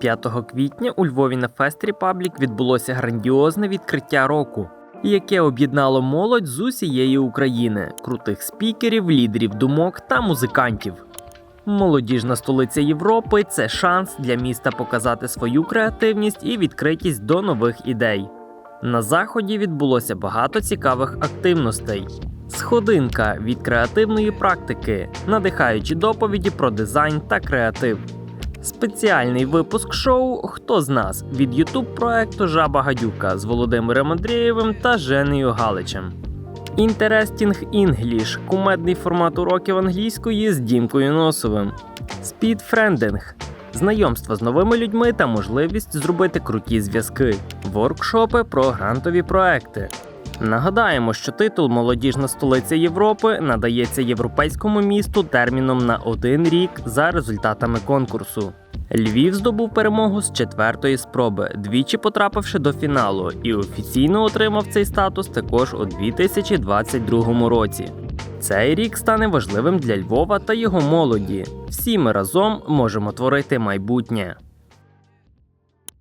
5 квітня у Львові на Fest Republic відбулося грандіозне відкриття року, яке об'єднало молодь з усієї України, крутих спікерів, лідерів думок та музикантів. Молодіжна столиця Європи це шанс для міста показати свою креативність і відкритість до нових ідей. На заході відбулося багато цікавих активностей. Сходинка від креативної практики, надихаючі доповіді про дизайн та креатив. Спеціальний випуск шоу Хто з нас від ютуб проекту Жаба Гадюка з Володимиром Андрієвим та Женею Галичем. Interesting English – кумедний формат уроків англійської з Дімкою Носовим. Speedfriending – знайомство з новими людьми та можливість зробити круті зв'язки. Воркшопи про грантові проекти. Нагадаємо, що титул Молодіжна столиця Європи надається європейському місту терміном на один рік за результатами конкурсу. Львів здобув перемогу з четвертої спроби, двічі потрапивши до фіналу, і офіційно отримав цей статус також у 2022 році. Цей рік стане важливим для Львова та його молоді. Всі ми разом можемо творити майбутнє.